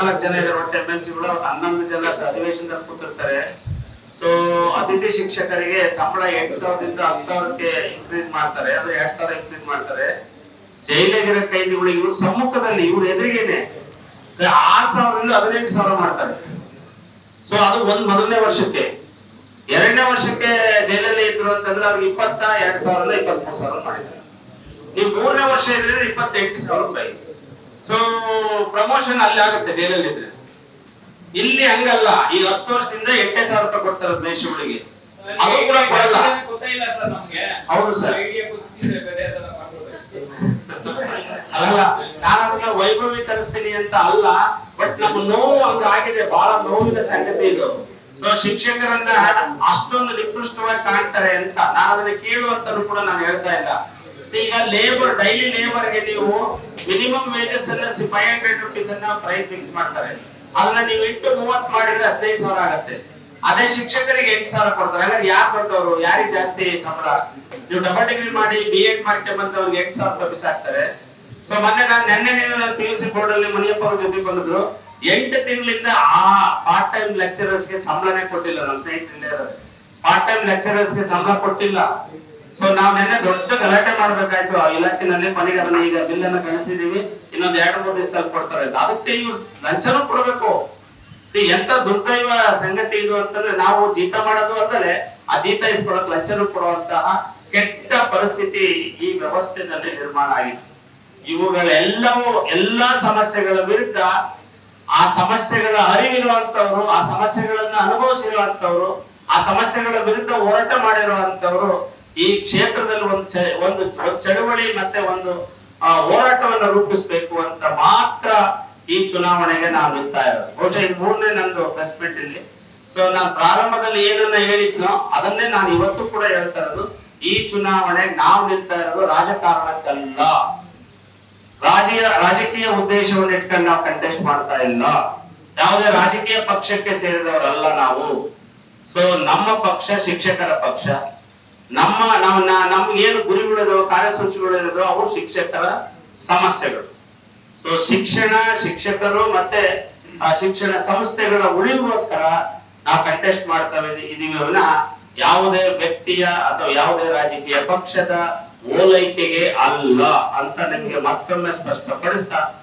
ನಾಲ್ಕು ಜನ ಇದ್ದಾರೆ ಒಟ್ಟು ಎಂ ಎಲ್ ಸಿಗಳು ಹನ್ನೊಂದು ಜನ ಅಧಿವೇಶನದಲ್ಲಿ ಕೂತಿರ್ತಾರೆ. ಸೊ ಅತಿಥಿ ಶಿಕ್ಷಕರಿಗೆ ಸಂಬಳ ಎಂಟು ಸಾವಿರದಿಂದ ಹತ್ತು ಸಾವಿರಕ್ಕೆ ಇನ್ಕ್ರೀಸ್ ಮಾಡ್ತಾರೆ. ಅದು ಎರಡ್ ಸಾವಿರ ಇನ್ಕ್ರೀಸ್ ಮಾಡ್ತಾರೆ. ಜೈಲಿಗಿರೋ ಕೈದಿಗಳು ಇವ್ರ ಸಮ್ಮುಖದಲ್ಲಿ, ಇವ್ರ ಎದುರಿಗೇನೆ. ಆರ್ ಸಾವಿರದಿಂದ ಹದಿನೆಂಟು ಸಾವಿರ ಮಾಡ್ತಾರೆ. ಸೊ ಅದು ಒಂದ್ ಮೊದಲನೇ ವರ್ಷಕ್ಕೆ. ಎರಡನೇ ವರ್ಷಕ್ಕೆ ಜೈಲಲ್ಲಿ ಇದ್ರು ಅಂತಂದ್ರೆ ಅವ್ರಿಗೆ ಇಪ್ಪತ್ತ ಎರಡ್ ಸಾವಿರದ ಇಪ್ಪತ್ಮೂರು ಸಾವಿರ ಮಾಡಿದ್ದಾರೆ. ನೀವು ಮೂರನೇ ವರ್ಷ ಇದ್ರೆ ಇಪ್ಪತ್ತೆಂಟು ಸಾವಿರ ರೂಪಾಯಿ. ಸೊ ಪ್ರಮೋಷನ್ ಅಲ್ಲಿ ಆಗುತ್ತೆ ಜೈಲಲ್ಲಿ ಇದ್ರೆ. ಇಲ್ಲಿ ಹಂಗಲ್ಲ ಈ ಹತ್ತು ವರ್ಷದಿಂದ ಎಂಟೇ ಸಾವಿರ ರೂಪಾಯಿ ಕೊಡ್ತಾರೆ ದೇಶಗಳಿಗೆ ಅದು ಕೂಡ ಕೊಡಲ್ಲ. ಗೊತ್ತಿಲ್ಲ ಸರ್ ನಮ್ಗೆ. ಹೌದು ಸರ್ ಅಲ್ಲ ನಾನು ಅದನ್ನ ವೈಭವೀಕರಿಸ್ತೀನಿ ಅಂತ ಅಲ್ಲ ಬಟ್ ನಮ್ಮ ನೋವು ಹಂಗ ಆಗಿದೆ ಬಹಳ ನೋವಿನ ಸಂಗತಿ ಇದು. ಸೊ ಶಿಕ್ಷಕರನ್ನ ಅಷ್ಟೊಂದು ನಿಕೃಷ್ಟವಾಗಿ ಕಾಣ್ತಾರೆ ಅಂತ ನಾನು ಅದನ್ನ ಕೇಳುವಂತನು ಕೂಡ ನಾನು ಹೇಳ್ತಾ ಇಲ್ಲ. ಈಗ ಲೇಬರ್ ಡೈಲಿ ಲೇಬರ್ಗೆ ನೀವು ಮಿನಿಮಮ್ ವೇಜಸ್ ಅನ್ನ ಫೈವ್ ಹಂಡ್ರೆಡ್ ರುಪೀಸ್ ಅನ್ನ ಪ್ರೈಸ್ ಫಿಕ್ಸ್ ಮಾಡ್ತಾರೆ. ಅದನ್ನ ನೀವು ಇಟ್ಟು ಮೂವತ್ ಮಾಡಿದ್ರೆ ಹದಿನೈದು ಸಾವಿರ ಆಗತ್ತೆ. ಅದೇ ಶಿಕ್ಷಕರಿಗೆ ಎಂಟು ಸಾವಿರ ಕೊಡ್ತಾರೆ. ಹಾಗಾದ್ರೆ ಯಾರು ಕೊಟ್ಟವರು ಯಾರಿಗೆ ಜಾಸ್ತಿ ಸಂಬಳ? ನೀವು ಡಬಲ್ ಡಿಗ್ರಿ ಮಾಡಿ ಬಿ ಎಡ್ ಮಾಡ್ಕೊಂಬಂತವ್ರಿಗೆ ಎಂಟು ಸಾವಿರ ರೂಪಾಯಿ ಹಾಕ್ತಾರೆ ಸೊ ಮೊನ್ನೆ ನಾನು ನೆನ್ನೆ ನಾನು ಪಿ ಯು ಸಿ ಬೋರ್ಡ್ ಅಲ್ಲಿ ಮುನಿಯಪ್ಪ ಅವ್ರ ಜೊತೆ ಬಂದಿದ್ರು. ಎಂಟು ತಿಂಗಳಿಂದ ಆ ಪಾರ್ಟ್ ಟೈಮ್ ಲೆಕ್ಚರರ್ಸ್ಗೆ ಸಂಬಳನೇ ಕೊಟ್ಟಿಲ್ಲ. ನಮ್ಮ ಸ್ನೇಹಿತರಿಂದ ಪಾರ್ಟ್ ಟೈಮ್ ಲೆಕ್ಚರರ್ಸ್ಗೆ ಸಂಬಳ ಕೊಟ್ಟಿಲ್ಲ. ಸೊ ನಾವ್ ನಿನ್ನೆ ದೊಡ್ಡ ಗಲಾಟೆ ಮಾಡ್ಬೇಕಾಯ್ತು. ಆ ಇಲಾಖೆನಲ್ಲಿ ಮನೆಗೆ ಅದನ್ನ ಈಗ ಬಿಲ್ ಅನ್ನ ಕಳಿಸಿದೀವಿ. ಇನ್ನೊಂದ್ ಎರಡು, ಮೂರು ದಿವಸದಲ್ಲಿ ಕೊಡ್ತಾರೆ. ಅದಕ್ಕೆ ಇವ್ರು ಲಂಚನೂ ಕೊಡ್ಬೇಕು. ಎಂತ ದುರ್ದೈವ ಸಂಗತಿ ಇದು ಅಂತಂದ್ರೆ, ನಾವು ಜೀತ ಮಾಡೋದು ಅಂದ್ರೆ ಆ ಜೀತ ಇಸ್ಕೊಳಕ್ ಲಂಚನೂ ಕೊಡುವಂತಹ ಕೆಟ್ಟ ಪರಿಸ್ಥಿತಿ ಈ ವ್ಯವಸ್ಥೆನಲ್ಲಿ ನಿರ್ಮಾಣ ಆಗಿದೆ ಇವುಗಳೆಲ್ಲವೂ ಎಲ್ಲಾ ಸಮಸ್ಯೆಗಳ ವಿರುದ್ಧ ಆ ಸಮಸ್ಯೆಗಳ ಅರಿವಿರುವಂತವ್ರು, ಆ ಸಮಸ್ಯೆಗಳನ್ನ ಅನುಭವಿಸಿರುವಂತವ್ರು, ಆ ಸಮಸ್ಯೆಗಳ ವಿರುದ್ಧ ಹೋರಾಟ ಮಾಡಿರುವಂತವ್ರು ಈ ಕ್ಷೇತ್ರದಲ್ಲಿ ಒಂದು ಒಂದು ಚಳುವಳಿ ಮತ್ತೆ ಒಂದು ಹೋರಾಟವನ್ನ ರೂಪಿಸ್ಬೇಕು ಅಂತ ಮಾತ್ರ ಈ ಚುನಾವಣೆಗೆ ನಾನು ನಿಲ್ತಾ ಇರೋದು. ಬಹುಶಃ ಇದು ಮೂರನೇ ನಂದು ಪ್ರೆಸ್ಮೆಂಟ್ ಇಲ್ಲಿ. ಸೊ ನಾನು ಪ್ರಾರಂಭದಲ್ಲಿ ಏನನ್ನ ಹೇಳಿದ್ನೋ ಅದನ್ನೇ ನಾನು ಇವತ್ತು ಕೂಡ ಹೇಳ್ತಾ ಇರೋದು. ಈ ಚುನಾವಣೆ ನಾವು ನಿಲ್ತಾ ಇರೋದು ರಾಜಕಾರಣಕ್ಕಲ್ಲ. ರಾಜೀಯ, ರಾಜಕೀಯ ಉದ್ದೇಶವನ್ನು ಇಟ್ಕೊಂಡು ನಾವು ಕಂಟೆಸ್ಟ್ ಮಾಡ್ತಾ ಇಲ್ಲ. ಯಾವುದೇ ರಾಜಕೀಯ ಪಕ್ಷಕ್ಕೆ ಸೇರಿದವರಲ್ಲ ನಾವು. ಸೊ ನಮ್ಮ ಪಕ್ಷ ಶಿಕ್ಷಕರ ಪಕ್ಷ. ನಮ್ಮ ನಮ್ಮ ನಮ್ಗೇನು ಗುರಿಗಳಿದಾವ ಕಾರ್ಯಸೂಚಿಗಳಿರೋದು ಅವು ಶಿಕ್ಷಕರ ಸಮಸ್ಯೆಗಳು. ಸೊ ಶಿಕ್ಷಣ ಶಿಕ್ಷಕರು ಮತ್ತೆ, ಆ ಶಿಕ್ಷಣ ಸಂಸ್ಥೆಗಳ ಉಳಿಗೋಸ್ಕರ ನಾವು ಕಂಟೆಸ್ಟ್ ಮಾಡ್ತಾ ಇದ್ದೀವಿ ಇದೀವಿ ಯಾವುದೇ ವ್ಯಕ್ತಿಯ ಅಥವಾ ಯಾವುದೇ ರಾಜಕೀಯ ಪಕ್ಷದ ಓಲೈಕೆಗೆ ಅಲ್ಲ ಅಂತ ನಿಮ್ಗೆ ಮತ್ತೊಮ್ಮೆ ಸ್ಪಷ್ಟಪಡಿಸ್ತಾ